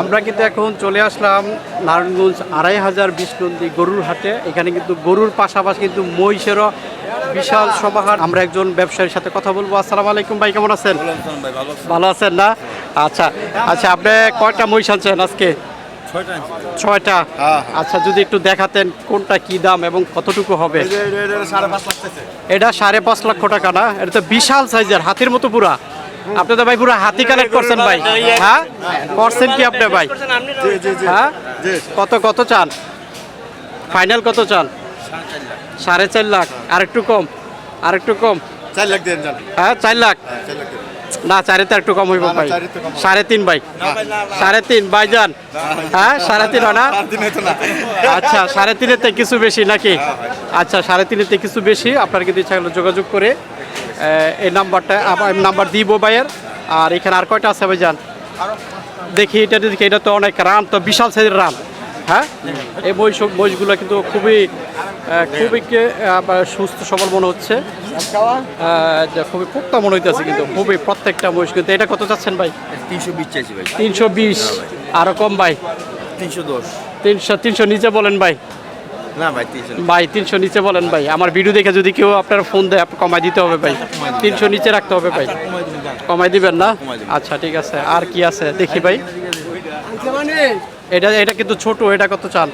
আমরা কিন্তু এখন চলে আসলাম নারায়ণগঞ্জ আড়াই হাজার বিষ্ণন্দী গরুর হাটে। এখানে কিন্তু গরুর পাশাপাশি কিন্তু মহিষেরও বিশাল সমাহার। আমরা একজন ব্যবসায়ীর সাথে কথা বলব। আসসালামু আলাইকুম ভাই কেমন আছেন? ভালো আছেন? না? আচ্ছা আচ্ছা আপনি কয়টা মহিষ আনছেন আজকে? ছয়টা হ্যাঁ। আচ্ছা যদি একটু দেখাতেন কোনটা কি দাম এবং কতটুকু হবে? এটা সাড়ে পাঁচ লক্ষ টাকা না? এটা তো বিশাল সাইজের হাতির মতো পুরা। আপনি তো ভাই পুরো হাতি কালেক্ট করছেন ভাই। হ্যাঁ? করছেন কি আপনি ভাই? হ্যাঁ? কত কত চান? ফাইনাল কত চান? সাড়ে চার লাখ। আর একটু কম আর একটু কম। চার লাখ দেন। হ্যাঁ চার লাখ? হ্যাঁ না চারে তো একটু কম হইব ভাই। সাড়ে তিন ভাই। সাড়ে তিন ভাই যান। হ্যাঁ সাড়ে তিন না? আচ্ছা সাড়ে তিনেতে কিছু বেশি নাকি? আচ্ছা সাড়ে তিনেতে কিছু বেশি। আপনার কিন্তু ইচ্ছা যোগাযোগ করে এই নাম্বারটা আবার নাম্বার দিব ভাইয়ের। আর এখানে আর কয়টা আছে ভাই যান দেখি এটা দেখি এটা তো অনেক রান তো বিশাল সাইজের রান। হ্যাঁ? এই মহিষ মহিষগুলো কিন্তু খুবই খুবই সুস্থ সবল মনে হচ্ছে। খুবই পোক্তা মনে হইতেছে কিন্তু খুবই প্রত্যেকটা মহিষ কিন্তু। এটা কত চাচ্ছেন ভাই? তিনশো বিশ চাইছি ভাই। তিনশো বিশ। আরও কম ভাই? তিনশো দশ। তিনশো তিনশো নিচে বলেন ভাই। না ভাই ভাই তিনশো নিচে বলেন ভাই। আমার ভিডিও দেখে যদি কেউ আপনার ফোন দেয় আপনি কমাই দিতে হবে ভাই। তিনশো নিচে রাখতে হবে ভাই। কমাই দিবেন না? আচ্ছা ঠিক আছে। আর কি আছে? দেখি ভাই। এটা এটা কিন্তু ছোট এটা কত চান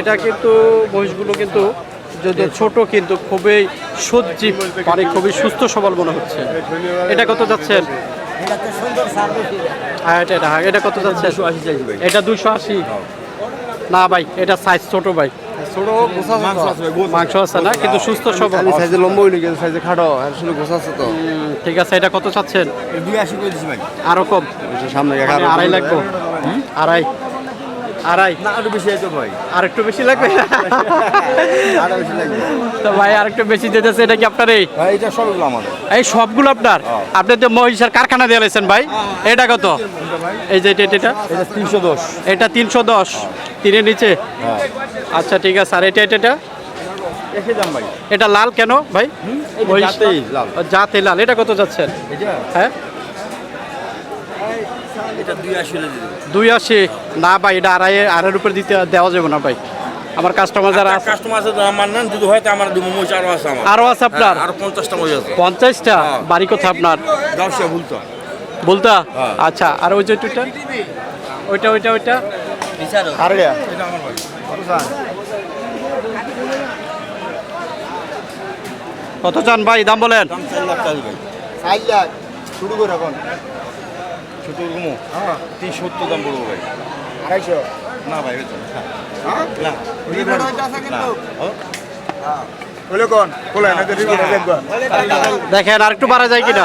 এটা কিন্তু মহিষগুলো কিন্তু যদি ছোট কিন্তু খুবই সজীব মানে খুবই সুস্থ সবল মনে হচ্ছে। এটা কত যাচ্ছেন হ্যাঁ এটা এটা হ্যাঁ, কত যাচ্ছে? এটা দুশো আশি। না ভাই এটা সাইজ ছোট ভাই। ছোট মাংস আছে মাংস আছে না কিন্তু সুস্থ সব সাইজে লম্বা হইলে কিন্তু সাইজে খাটো আর গোছা আছে তো। ঠিক আছে এটা কত চাচ্ছেন? দুই আশি করে দিছি ভাই। আরও কম। সামনে মানে আড়াই লাগবো। আড়াই। আড়াই। না আরও বেশি আইতো ভাই আর একটু বেশি লাগবে? আড়াই বেশি লাগবে। তো ভাই আর একটু বেশি যেতেছে এটা কি আপনার এই? ভাই এটা সবগুলো আমাদের এই সবগুলো আপনার? আপনি তো মহিষের কারখানা দিয়ে লাইছেন ভাই। এটা কত? এই যে এটা এটা, তিনশো দশ। এটা তিনশো দশ। তিনের নিচে? আচ্ছা ঠিক আছে। আর এটা এটা এটা? ভাই। এটা লাল কেন ভাই? জাতে লাল। এটা কত যাচ্ছেন হ্যাঁ? এটা দুই আশি দুই না ভাই এটা আড়াই আড়াইয়ের উপর দিতে দেওয়া যাবে না ভাই। আমার কাস্টমার যারা আছে কাস্টমার আছে তো আমার নেন যদি হয় তো আমার দুমো মহিষ আরও আছে আমার। আরও আছে আপনার? আরও পঞ্চাশটা মহিষ আছে। পঞ্চাশটা? হ্যাঁ। বাড়ি কোথায় আপনার? ভুলতো বলতা। হ্যাঁ। আচ্ছা আর ওই যে ওইটা? ওইটা ওইটা ওইটা? আর এটা এটা আমার ভাই। কত চান? ভাই? দাম বলেন। দাম চার লাখ টাকা ভাই সাইজ লাখ। শুরু করে এখন। ছোট রুমো তিন সত্তর দাম পড়ব ভাই। আড়াইশো। না ভাই না। হ্যাঁ। হ্যাঁ? দেখেন আর একটু বাড়া যায় কিনা?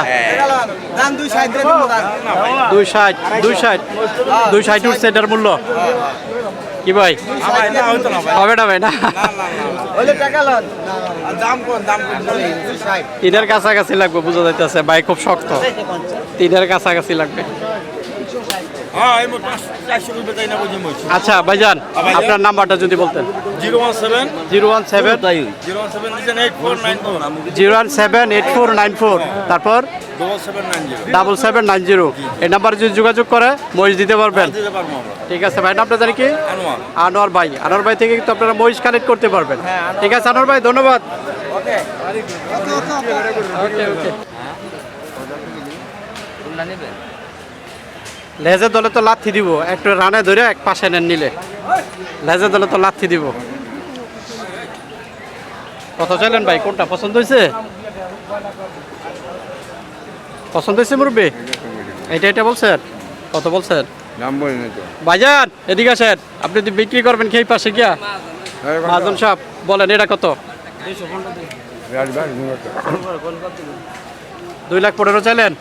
দুই সাইড দুই ষাট দুই ষাট। দুই ষাট উঠছে এটার মূল্য। কি ভাই? না ভাই না হইতো না ভাই। হবে না ভাই না? তিনের কাছাকাছি লাগবে বোঝা যাইতেছে। ভাই খুব শক্ত। তিনের কাছাকাছি লাগবে। আচ্ছা ভাইজান। আপনার নাম্বারটা যদি বলতেন। Zero one seven. Zero one seven. Zero one seven eight four nine four. Four তারপর? ডবল সেভেন নাইন জিরো এই নাম্বারে যদি যোগাযোগ করে মহিষ দিতে পারবেন। ঠিক আছে ভাই আপনার জানি কি? আনোয়ার। ভাই। আনোয়ার ভাই থেকে কিন্তু আপনারা মহিষ কালেক্ট করতে পারবেন। ঠিক আছে আনোয়ার ভাই ধন্যবাদ। ওকে ওকে লেজের দলে তো লাথি দিব। একটু রানে ধরে এক পাশে নেন নিলে। লেজের দলে তো লাথি দিব। কত চাইলেন ভাই? কোনটা পছন্দ হয়েছে? পছন্দ হয়েছে মুরব্বী? এটা এটা বলছেন? কত বলছেন? ভাইজান এদিকে আসেন। আপনি যদি বিক্রি করবেন খেয়ে পাশে গিয়া। মাজন সাহেব বলেন এটা কত? দুই লাখ পনেরো চাইলেন?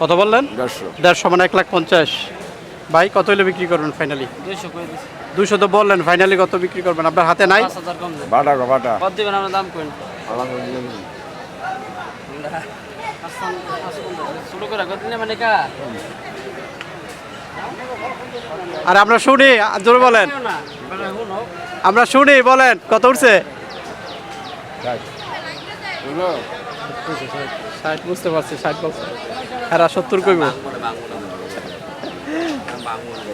কত বললেন? দেড়শো। মানে এক লাখ পঞ্চাশ। ভাই কত হলে বিক্রি করবেন ফাইনালি দুশো তো বললেন ফাইনালি কত বিক্রি করবেন? আপনার হাতে নাই? বাটা গো বাটা। কত দিবেন আপনার দাম করেন শুরু করে কত দিনে মানে কা? আর আমরা শুনি জোরে বলেন। আমরা শুনি বলেন কত উঠছে? ষাট বুঝতে পারছি ষাট বলছে হ্যাঁ সত্তর কইব।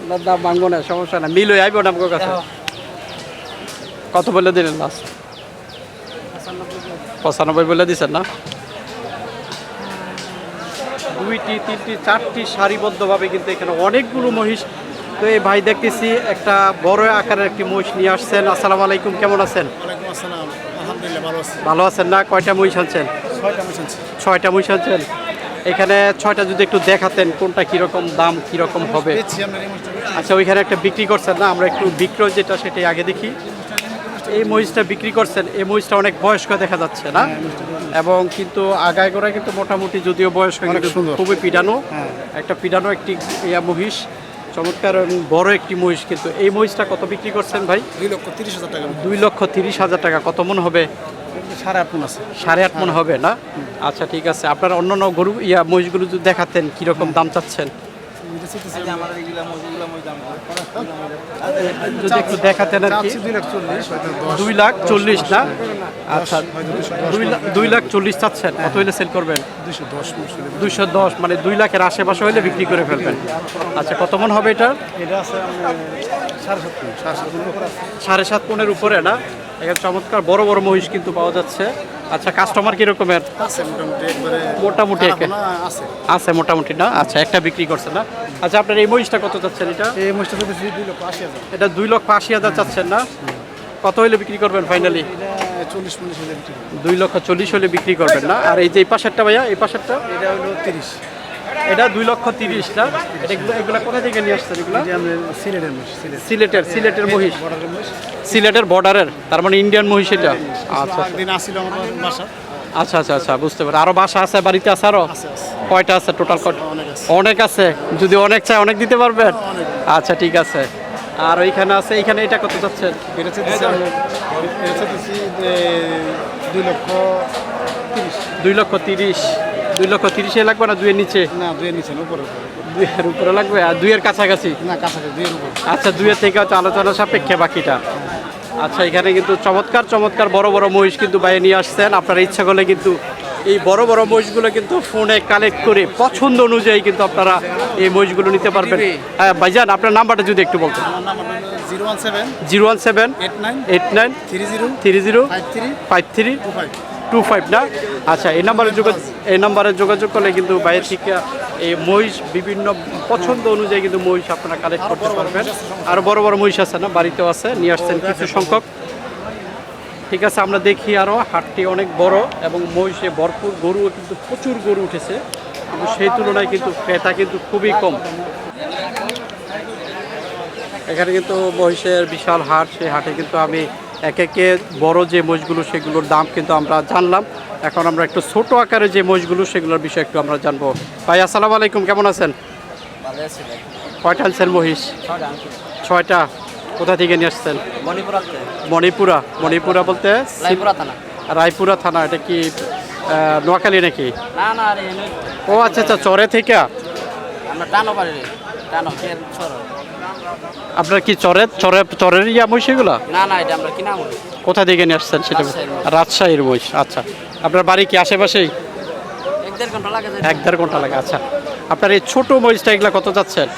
না দাম ভাঙবো না সমস্যা না। মিল হয়ে আইব না আমার কাছে। কত বলে দিলেন লাস্ট পঁচানব্বই বলে দিচ্ছেন না? দুইটি তিনটি চারটি সারিবদ্ধভাবে কিন্তু এখানে অনেকগুলো মহিষ। তো এই ভাই দেখতেছি একটা বড় আকারের একটি মহিষ নিয়ে আসছেন। আসসালামু আলাইকুম কেমন আছেন? আসসালাম। ভালো আছেন না? কয়টা মহিষ আনছেন ছয়টা মহিষ আনছেন এখানে ছয়টা যদি একটু দেখাতেন কোনটা কীরকম দাম কীরকম হবে? আচ্ছা ওইখানে একটা বিক্রি করছেন না? আমরা একটু বিক্রয় যেটা সেটাই আগে দেখি। এই মহিষটা বিক্রি করছেন এই মহিষটা অনেক বয়স্ক দেখা যাচ্ছে না? এবং কিন্তু আগায় গোড়া কিন্তু মোটামুটি যদিও বয়স্ক। খুবই পিডানো। হ্যাঁ। একটা পিডানো একটি ইয়া মহিষ। চমৎকার বড় একটি মহিষ। কিন্তু এই মহিষটা কত বিক্রি করছেন ভাই? দুই লক্ষ তিরিশ হাজার টাকা দুই লক্ষ তিরিশ হাজার টাকা। কত মন হবে? সাড়ে আট মন আছে। সাড়ে আট মন হবে না? আচ্ছা ঠিক আছে। আপনার অন্যান্য গরু ইয়া মহিষগুলো যদি দেখাতেন কীরকম দাম চাচ্ছেন? যদি একটু দেখাতেন আর কি। দুই লাখ চল্লিশ হয়তো দশ। দুই লাখ চল্লিশ না? আচ্ছা দুই লাখ দুই লাখ চল্লিশ চাচ্ছেন কত হইলে সেল করবেন? দুইশো দশ মন দুই লাখের আশেপাশে হলে বিক্রি করে ফেলবেন। আচ্ছা কত মন হবে এটা? এটা আছে আপনার সাড়ে সাত মন উপর না? এখানে চমৎকার বড় বড় মহিষ কিন্তু পাওয়া যাচ্ছে। আচ্ছা কাস্টমার কিরকমের? মোটামুটি আছে। আছে মোটামুটি না? আচ্ছা একটা বিক্রি করছেন না? আচ্ছা আপনার এই মহিষটা কত চাচ্ছেন এটা? এই তো দুই লক্ষ আশি হাজার। এটা দুই লক্ষ আশি হাজার চাচ্ছেন না? কত হইলে বিক্রি করবেন ফাইনালি চল্লিশ পঞ্চাশ হাজার বিক্রি দুই লক্ষ চল্লিশ হলে বিক্রি করবেন না? আর এই যে এই পাশেরটা ভাইয়া এই পাশেরটা? এটা হলো তিরিশ। এটা দুই লক্ষ তিরিশ না? এগুলো এগুলো কোথা থেকে নিয়ে আসছেন এগুলো? সিলেটের সিলেটের সিলেটের মহিষ। সিলেটের বর্ডারের তার মানে ইন্ডিয়ান মহিষ এটা? আচ্ছা বাসা। আচ্ছা আচ্ছা আচ্ছা বুঝতে পারি আরও বাসা আছে বাড়িতে আছে আরও? কয়টা আছে টোটাল কয়টা? অনেক আছে। যদি অনেক চাই অনেক দিতে পারবেন আচ্ছা ঠিক আছে। আর ওইখানে আছে এইখানে এটা কত যাচ্ছেন এটা হচ্ছে দিচ্ছি আমি- এটা হচ্ছে দিচ্ছি যে দুই লক্ষ তিরিশ। দুই লক্ষ তিরিশ। দুই লক্ষ তিরিশে লাগবে না দুইয়ের নিচে? না দুইয়ের নিচে উপরে উপরে। দুইয়ের উপরে লাগবে? আর দুইয়ের কাছাকাছি? না কাছাকাছি দুইয়ের উপর। আচ্ছা দুইয়ের থেকে হচ্ছে আলোচনা সাপেক্ষে বাকিটা। আচ্ছা এখানে কিন্তু চমৎকার চমৎকার বড় বড় মহিষ কিন্তু বাইরে নিয়ে আসছেন। আপনারা ইচ্ছা করলে কিন্তু এই বড় বড় মহিষগুলো কিন্তু ফোনে কালেক্ট করে পছন্দ অনুযায়ী কিন্তু আপনারা এই মহিষগুলো নিতে পারবেন। হ্যাঁ ভাইজান আপনার নাম্বারটা যদি একটু বলতেন। Zero one seven eight nine three zero five three two five না? আচ্ছা এই নাম্বারে যোগাযোগ এই নাম্বারে যোগাযোগ করলে কিন্তু বাইরে থেকে এই মহিষ বিভিন্ন পছন্দ অনুযায়ী কিন্তু মহিষ আপনারা কালেক্ট করতে পারবেন। আর বড় বড় মহিষ আছে না? বাড়িতেও আছে নিয়ে আসছেন কিছু সংখ্যক। ঠিক আছে আমরা দেখি আরও হাটটি অনেক বড় এবং মহিষে ভরপুর গরুও কিন্তু প্রচুর গরু উঠেছে। কিন্তু সেই তুলনায় কিন্তু ক্রেতা কিন্তু খুবই কম। এখানে কিন্তু মহিষের বিশাল হাট সেই হাটে কিন্তু আমি এক একে বড় যে মহিষগুলো সেগুলোর দাম কিন্তু আমরা জানলাম। এখন আমরা একটু ছোট আকারে যে মহিষগুলো সেগুলোর বিষয়ে একটু আমরা জানব। ভাই আসসালামু আলাইকুম কেমন আছেন? কয়টা আনছেন মহিষ? ছয়টা কোথা থেকে নিয়ে আসছেন? মণিপুর মণিপুরা মণিপুরা বলতে রায়পুরা থানা। রায়পুরা থানা এটা কি নোয়াখালী নাকি? না না ও আচ্ছা আচ্ছা চরে থেকে? আমরা টানো পারি টানো আপনার কি চরের চরে চরের ইয়া মহিষ এগুলো? না না এটা আমরা কিনা কোথা থেকে নিয়ে আসছেন সেটা রাজশাহীর মহিষ। আচ্ছা। আপনার বাড়ি কি আশেপাশেই? এক দেড় ঘণ্টা লাগে এক দেড় ঘণ্টা লাগে আচ্ছা। আপনার এই ছোটো মরিচটা এগুলো কত যাচ্ছেন?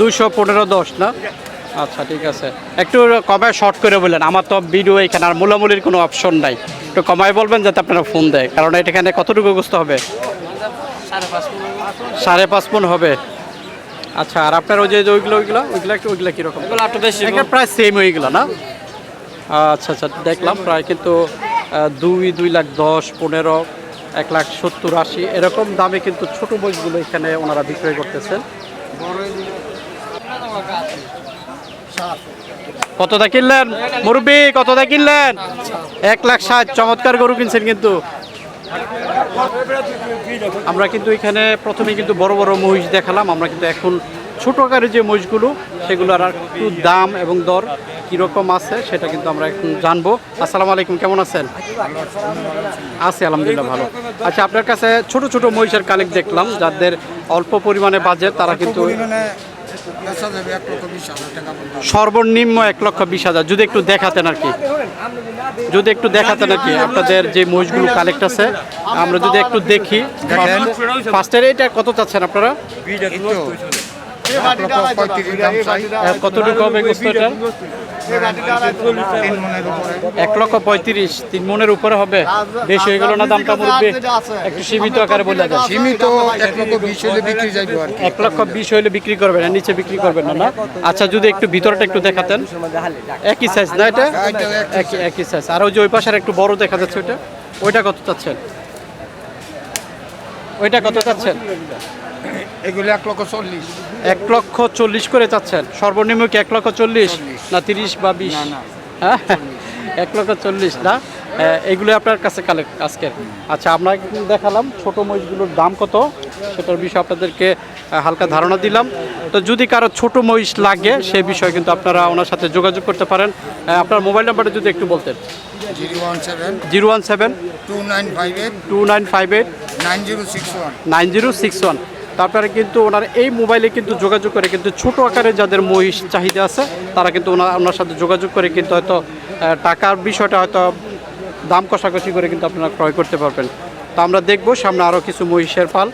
দুইশো পনেরো দশ না? আচ্ছা ঠিক আছে। একটু কমায় শর্ট করে বললেন। আমার তো ভিডিও এখানে আর মূলামূলির কোনো অপশন নাই। একটু কমায় বলবেন যাতে আপনারা ফোন দেয়। কারণ এখানে কতটুকু গোস্ত হবে? সাড়ে পাঁচ মন হবে। আচ্ছা আর আপনার ওই যে ওইগুলো ওইগুলো ওইগুলো একটু ওইগুলো কীরকম? একটু বেশি এটা প্রায় সেম ওইগুলো না? আচ্ছা আচ্ছা দেখলাম প্রায় কিন্তু দুই দুই লাখ দশ পনেরো এক লাখ সত্তর আশি এরকম দামে কিন্তু ছোট বইগুলো এখানে ওনারা বিক্রয় করতেছেন। কতটা কিনলেন? মুরব্বী, কতটা কিনলেন? এক লাখ ষাট, চমৎকার গরু কিনছেন কিন্তু। আমরা কিন্তু এখানে প্রথমে কিন্তু বড় বড় মহিষ দেখালাম। আমরা কিন্তু এখন ছোট আকারের যে মহিষগুলো, সেগুলোর আর একটু দাম এবং দর কীরকম আছে, সেটা কিন্তু আমরা এখন জানব। আসসালামু আলাইকুম, কেমন আছেন? আছি, আলহামদুলিল্লাহ, ভালো। আচ্ছা আপনার কাছে ছোট ছোট মহিষের কালেক্ট দেখলাম। যাদের অল্প পরিমাণে বাজেট, তারা কিন্তু সর্বনিম্ন এক লক্ষ বিশ হাজার। যদি একটু দেখাতেন আর কি। যদি একটু দেখাতেন আর কি আপনাদের যে মহিষগুলো কালেক্ট আছে আমরা যদি একটু দেখি। ফার্স্টের এটা কত চাচ্ছেন আপনারা? কতটুকু হবে এক লক্ষ পঁয়ত্রিশ তিন মনের উপরে হবে। বেশি হয়ে গেল না দামটা মুরব্বী? একটু সীমিত আকারে বলে দেন সীমিত এক লক্ষ বিশ হলে বিক্রি যাইব এক লক্ষ বিশ হইলে বিক্রি করবেন না নিচে বিক্রি করবেন না না? আচ্ছা যদি একটু ভিতরটা একটু দেখাতেন। একই সাইজ না এটা? একই একই সাইজ আর ওই যে ওই পাশের একটু বড় দেখা যাচ্ছে ওইটা? ওইটা কত চাচ্ছেন? ওইটা কত চাচ্ছেন? এগুলো এক লক্ষ চল্লিশ। এক লক্ষ চল্লিশ করে চাচ্ছেন। সর্বনিম্ন কি এক লক্ষ চল্লিশ? না তিরিশ বা বিশ? হ্যাঁ? এক লক্ষ চল্লিশ না? এগুলো আপনার কাছে কালেক্ট আজকের। আচ্ছা একটু দেখালাম ছোট মহিষগুলোর দাম কত সেটার বিষয়ে আপনাদেরকে হালকা ধারণা দিলাম। তো যদি কারও ছোট মহিষ লাগে সে বিষয়ে কিন্তু আপনারা ওনার সাথে যোগাযোগ করতে পারেন। আপনার মোবাইল নাম্বারটা যদি একটু বলতেন। Zero one seven. Zero one seven. Two nine five eight. Two nine five eight. Nine zero six one. Nine zero six one. তারপরে কিন্তু ওনার এই মোবাইলে কিন্তু যোগাযোগ করে কিন্তু ছোট আকারে যাদের মহিষ চাহিদা আছে, তারা কিন্তু ওনার ওনার সাথে যোগাযোগ করে কিন্তু হয়তো টাকার বিষয়টা হয়তো দাম কষাকষি করে কিন্তু আপনারা ক্রয় করতে পারবেন। তো আমরা দেখব সামনে আরও কিছু মহিষের পাল